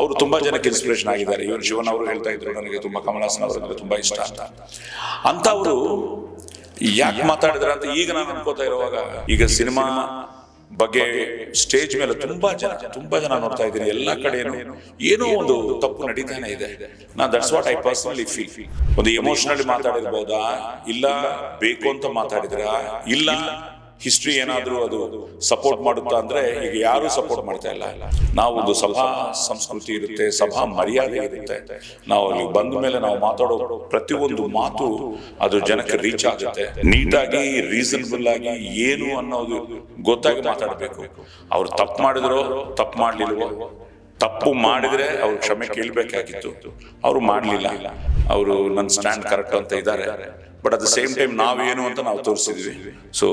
ಅವರು ತುಂಬಾ ಜನಕ್ಕೆ ಇನ್ಸ್ಪಿರೇಷನ್ ಆಗಿದ್ದಾರೆ. ಇವರು ಶಿವನ್ ಅವರು ಹೇಳ್ತಾ ಇದ್ರು ನನಗೆ ತುಂಬಾ ಕಮಲಾಸನ್ ಅವರಂದ್ರೆ ತುಂಬಾ ಇಷ್ಟ ಅಂತ. ಅಂತ ಅವರು ಯಾಕೆ ಮಾತಾಡಿದ್ರ ಅಂತ ಈಗ ನಾನು ಅನ್ಕೋತಾ ಇರುವಾಗ ಈಗ ಸಿನಿಮಾ ಬಗ್ಗೆ ಸ್ಟೇಜ್ ಮೇಲೆ ತುಂಬಾ ಜನ ತುಂಬಾ ಜನ ನೋಡ್ತಾ ಇದ್ದೀನಿ. ಎಲ್ಲಾ ಕಡೆ ಏನೋ ಒಂದು ತಪ್ಪು ನಡೀತಾನೆ ಇದೆ. ನಾ that's what I personally feel ಒಂದು ಎಮೋಷನಲಿ ಮಾತಾಡಿರ್ಬೋದಾ? ಇಲ್ಲ ಬೇಕು ಅಂತ ಮಾತಾಡಿದ್ರ? ಇಲ್ಲ ಹಿಸ್ಟ್ರಿ ಏನಾದರೂ ಅದು ಸಪೋರ್ಟ್ ಮಾಡುತ್ತಾ ಅಂದ್ರೆ ಈಗ ಯಾರು ಸಪೋರ್ಟ್ ಮಾಡ್ತಾ ಇಲ್ಲ. ನಾವು ಒಂದು ಸಭಾ ಸಂಸ್ಕೃತಿ ಇರುತ್ತೆ ಸಭಾ ಮರ್ಯಾದೆ ಇರುತ್ತೆ. ನಾವು ಅಲ್ಲಿ ಬಂದ ಮೇಲೆ ನಾವು ಮಾತಾಡೋ ಪ್ರತಿಯೊಂದು ಮಾತು ಅದು ಜನಕ್ಕೆ ರೀಚ್ ಆಗುತ್ತೆ. ನೀಟಾಗಿ ರೀಸನಬಲ್ ಆಗಿ ಏನು ಅನ್ನೋದು ಗೊತ್ತಾಗಿ ಮಾತಾಡಬೇಕು. ಅವ್ರು ತಪ್ಪು ಮಾಡಿದ್ರೋ ತಪ್ಪು ಮಾಡ್ಲಿಲ್ವೋ ತಪ್ಪು ಮಾಡಿದ್ರೆ ಅವ್ರು ಕ್ಷಮೆ ಕೇಳಬೇಕಾಗಿತ್ತು. ಅವರು ಮಾಡಲಿಲ್ಲ. ಅವರು ನನ್ನ ಸ್ಟ್ಯಾಂಡ್ ಕರೆಕ್ಟ್ ಅಂತ ಇದ್ದಾರೆ. But at the same time ನಾವೇನು ಅಂತ ನಾವು ತೋರಿಸಿದ್ವಿ. ಸೊ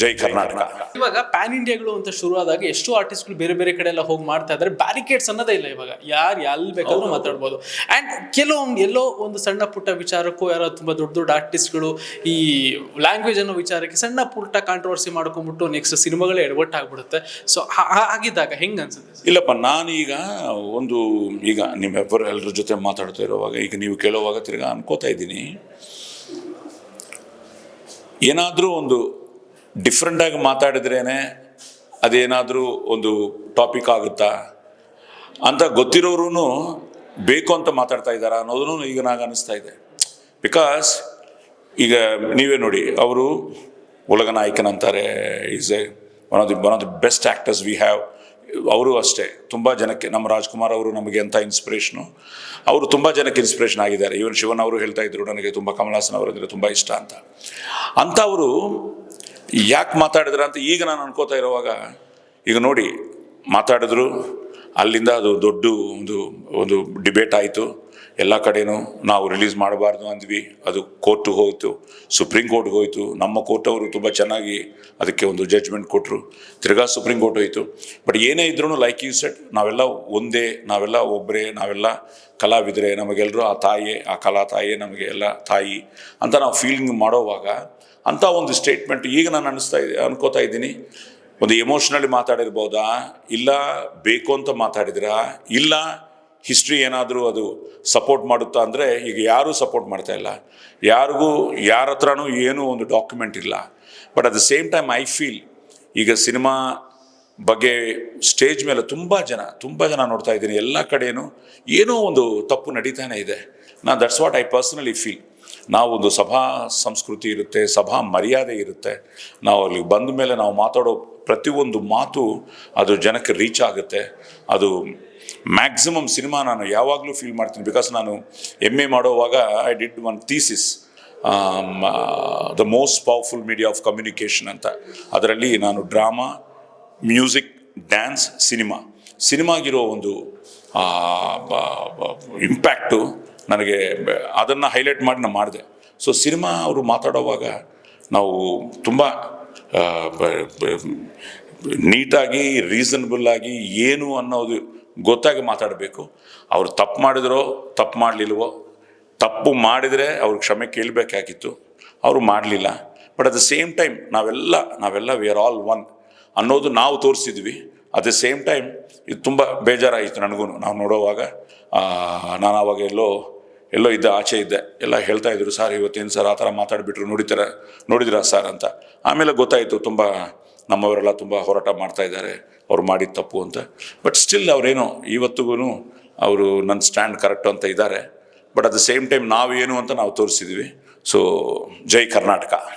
ಜೈ ಕರ್ನಾಟಕ. ಇವಾಗ ಪ್ಯಾನ್ ಇಂಡಿಯಾಗಳು ಅಂತ ಶುರು ಆದಾಗ ಎಷ್ಟು ಆರ್ಟಿಸ್ಟ್ಗಳು ಬೇರೆ ಬೇರೆ ಕಡೆ ಎಲ್ಲ ಹೋಗಿ ಮಾಡ್ತಾ ಇದ್ದಾರೆ ಬ್ಯಾರಿಕೇಡ್ಸ್ ಅನ್ನೋದೇ ಇಲ್ಲ ಇವಾಗ. ಯಾರು ಎಲ್ಲಿ ಬೇಕಾದ್ರೂ ಮಾತಾಡ್ಬೋದು. ಆ್ಯಂಡ್ ಕೆಲವೊಂದು ಎಲ್ಲೋ ಒಂದು ಸಣ್ಣ ಪುಟ್ಟ ವಿಚಾರಕ್ಕೂ ಯಾರೋ ತುಂಬ ದೊಡ್ಡ ದೊಡ್ಡ ಆರ್ಟಿಸ್ಟ್ಗಳು ಈ ಲ್ಯಾಂಗ್ವೇಜ್ ಅನ್ನೋ ವಿಚಾರಕ್ಕೆ ಸಣ್ಣ ಪುಟ್ಟ ಕಾಂಟ್ರವರ್ಸಿ ಮಾಡ್ಕೊಂಡ್ಬಿಟ್ಟು ನೆಕ್ಸ್ಟ್ ಸಿನಿಮಾಗಳೇ ಎಡವಟ್ಟಾಗ್ಬಿಡುತ್ತೆ ಸೊ ಆಗಿದ್ದಾಗ ಹೆಂಗೆ ಅನ್ಸುತ್ತೆ ಇಲ್ಲಪ್ಪ ನಾನೀಗ ಒಂದು ಈಗ ನಿಮ್ಮೆಬ್ಬರು ಎಲ್ಲರ ಜೊತೆ ಮಾತಾಡ್ತಾ ಇರುವಾಗ ಈಗ ನೀವು ಕೇಳುವಾಗ ತಿರ್ಗಾ ಅನ್ಕೋತಾ ಇದ್ದೀನಿ. ಏನಾದರೂ ಒಂದು ಡಿಫ್ರೆಂಟಾಗಿ ಮಾತಾಡಿದ್ರೇ ಅದೇನಾದರೂ ಒಂದು ಟಾಪಿಕ್ ಆಗುತ್ತಾ? ಅಂತ ಗೊತ್ತಿರೋರು ಬೇಕು ಅಂತ ಮಾತಾಡ್ತಾ ಇದ್ದಾರೆ ಅನ್ನೋದನ್ನು ಈಗ ನನಗೆ ಅನ್ನಿಸ್ತಾ ಇದೆ. ಬಿಕಾಸ್ ಈಗ ನೀವೇ ನೋಡಿ, ಅವರು ಉಲಗ ನಾಯಕನಂತಾರೆ is a one of the one of the best actors we have ಅವರು ಅಷ್ಟೇ, ತುಂಬ ಜನಕ್ಕೆ, ನಮ್ಮ ರಾಜ್ಕುಮಾರ್ ಅವರು ನಮಗೆ ಎಂಥ ಇನ್ಸ್ಪಿರೇಷನು ಅವರು ತುಂಬ ಜನಕ್ಕೆ ಇನ್ಸ್ಪಿರೇಷನ್ ಆಗಿದ್ದಾರೆ. ಇವನ್ ಶಿವನ್ ಅವರು ಹೇಳ್ತಾ ಇದ್ರು, ನನಗೆ ತುಂಬ ಕಮಲಾಸನ್ ಅಂದರೆ ತುಂಬ ಇಷ್ಟ ಅಂತ. ಅಂಥವರು ಯಾಕೆ ಮಾತಾಡಿದ್ರ ಅಂತ ಈಗ ನಾನು ಅನ್ಕೋತಾ ಇರುವಾಗ, ಈಗ ನೋಡಿ, ಮಾತಾಡಿದ್ರು ಅಲ್ಲಿಂದ ಅದು ದೊಡ್ಡ ಒಂದು ಒಂದು ಡಿಬೇಟ್ ಆಯಿತು. ಎಲ್ಲ ಕಡೆನೂ ನಾವು ರಿಲೀಸ್ ಮಾಡಬಾರ್ದು ಅಂದ್ವಿ. ಅದು ಕೋರ್ಟು ಹೋಯಿತು ಸುಪ್ರೀಂ ಕೋರ್ಟ್ಗೆ ಹೋಯಿತು. ನಮ್ಮ ಕೋರ್ಟ್ ಅವರು ತುಂಬ ಚೆನ್ನಾಗಿ ಅದಕ್ಕೆ ಒಂದು ಜಡ್ಜ್ಮೆಂಟ್ ಕೊಟ್ಟರು ತಿರ್ಗಾ ಸುಪ್ರೀಂ ಕೋರ್ಟ್ ಹೋಯಿತು. ಬಟ್ ಏನೇ ಇದ್ರೂ ಲೈಕ್ ಯು ಸೆಟ್ ನಾವೆಲ್ಲ ಒಂದೇ, ನಾವೆಲ್ಲ ಒಬ್ಬರೇ ನಾವೆಲ್ಲ ಕಲಾವಿದರೆ ನಮಗೆಲ್ಲರೂ ಆ ತಾಯಿ, ಆ ಕಲಾ ತಾಯಿ ನಮಗೆ ಎಲ್ಲ ತಾಯಿ ಅಂತ ನಾವು ಫೀಲಿಂಗ್ ಮಾಡೋವಾಗ ಅಂಥ ಒಂದು ಸ್ಟೇಟ್ಮೆಂಟ್ ಈಗ ನಾನು ಅನಿಸ್ತಾ ಇದೆ, ಅನ್ಕೋತಾ ಇದ್ದೀನಿ. ಒಂದು ಎಮೋಷ್ನಲಿ ಮಾತಾಡಿರ್ಬೋದಾ? ಇಲ್ಲ, ಬೇಕು ಅಂತ ಮಾತಾಡಿದ್ರಾ? ಇಲ್ಲ ಹಿಸ್ಟ್ರಿ ಏನಾದರೂ ಅದು ಸಪೋರ್ಟ್ ಮಾಡುತ್ತಾ ಅಂದರೆ ಈಗ ಯಾರೂ ಸಪೋರ್ಟ್ ಮಾಡ್ತಾ ಇಲ್ಲ. ಯಾರಿಗೂ, ಯಾರ ಹತ್ರನೂ ಏನೂ ಒಂದು ಡಾಕ್ಯುಮೆಂಟ್ ಇಲ್ಲ. But at the same time I feel ಈಗ ಸಿನಿಮಾ ಬಗ್ಗೆ ಸ್ಟೇಜ್ ಮೇಲೆ ತುಂಬ ಜನ ತುಂಬ ಜನ ನೋಡ್ತಾ ಇದ್ದೀನಿ. ಎಲ್ಲ ಕಡೆಯೂ ಏನೋ ಒಂದು ತಪ್ಪು ನಡೀತಾನೆ ಇದೆ. ನಾನು that's what I personally feel ನಾವು ಒಂದು ಸಭಾ ಸಂಸ್ಕೃತಿ ಇರುತ್ತೆ, ಸಭಾ ಮರ್ಯಾದೆ ಇರುತ್ತೆ. ನಾವು ಅಲ್ಲಿ ಬಂದ ಮೇಲೆ ನಾವು ಮಾತಾಡೋ ಪ್ರತಿಯೊಂದು ಮಾತು ಅದು ಜನಕ್ಕೆ ರೀಚ್ ಆಗುತ್ತೆ. ಅದು ಮ್ಯಾಕ್ಸಿಮಮ್ ಸಿನಿಮಾ ನಾನು ಯಾವಾಗಲೂ ಫೀಲ್ ಮಾಡ್ತೀನಿ. ಬಿಕಾಸ್ ನಾನು ಎಂ ಎ ಮಾಡೋವಾಗ I did one thesis the most powerful media of communication ಅಂತ. ಅದರಲ್ಲಿ ನಾನು ಡ್ರಾಮಾ ಮ್ಯೂಸಿಕ್ ಡ್ಯಾನ್ಸ್ ಸಿನಿಮಾ ಸಿನಿಮಾಗಿರೋ ಒಂದು ಇಂಪ್ಯಾಕ್ಟು ನನಗೆ ಅದನ್ನು ಹೈಲೈಟ್ ಮಾಡಿ ನಾನು ಮಾಡಿದೆ. ಸೊ ಸಿನಿಮಾ ಅವರು ಮಾತಾಡೋವಾಗ ನಾವು ತುಂಬ ನೀಟಾಗಿ ರೀಸನಬಲ್ ಆಗಿ ಏನು ಅನ್ನೋದು ಗೊತ್ತಾಗಿ ಮಾತಾಡಬೇಕು. ಅವರು ತಪ್ಪು ಮಾಡಿದ್ರೋ, ತಪ್ಪು ಮಾಡಲಿಲ್ವೋ, ತಪ್ಪು ಮಾಡಿದರೆ ಅವ್ರು ಕ್ಷಮೆ ಕೇಳಬೇಕಾಗಿತ್ತು. ಅವರು ಮಾಡಲಿಲ್ಲ. But at the same time ನಾವೆಲ್ಲ ನಾವೆಲ್ಲ ವಿ ಆರ್ ಆಲ್ ಒನ್ ಅನ್ನೋದು ನಾವು ತೋರಿಸಿದ್ವಿ. ಅಟ್ ದ ಸೇಮ್ ಟೈಮ್ ಇದು ತುಂಬ ಬೇಜಾರಾಯಿತು ನನಗೂ ನಾವು ನೋಡೋವಾಗ ನಾನು ಆವಾಗ ಎಲ್ಲೋ ಎಲ್ಲೋ ಇದ್ದ ಆಚೆ ಇದ್ದೆ ಎಲ್ಲ ಹೇಳ್ತಾ ಇದ್ರು, ಸರ್, ಇವತ್ತೇನು ಸರ್? ಆ ಥರ ಮಾತಾಡಿಬಿಟ್ರು, ನೋಡಿತಾರ ನೋಡಿದಿರ ಸರ್? ಅಂತ. ಆಮೇಲೆ ಗೊತ್ತಾಯಿತು, ತುಂಬ ನಮ್ಮವರೆಲ್ಲ ತುಂಬ ಹೋರಾಟ ಮಾಡ್ತಾ ಇದ್ದಾರೆ, ಅವ್ರು ಮಾಡಿದ ತಪ್ಪು ಅಂತ. ಬಟ್ ಸ್ಟಿಲ್ ಅವರೇನೋ ಇವತ್ತಿಗೂ ಅವರು ನನ್ನ ಸ್ಟ್ಯಾಂಡ್ ಕರೆಕ್ಟು ಅಂತ ಇದ್ದಾರೆ. But at the same time ನಾವೇನು ಅಂತ ನಾವು ತೋರಿಸಿದ್ವಿ. ಸೊ ಜೈ ಕರ್ನಾಟಕ.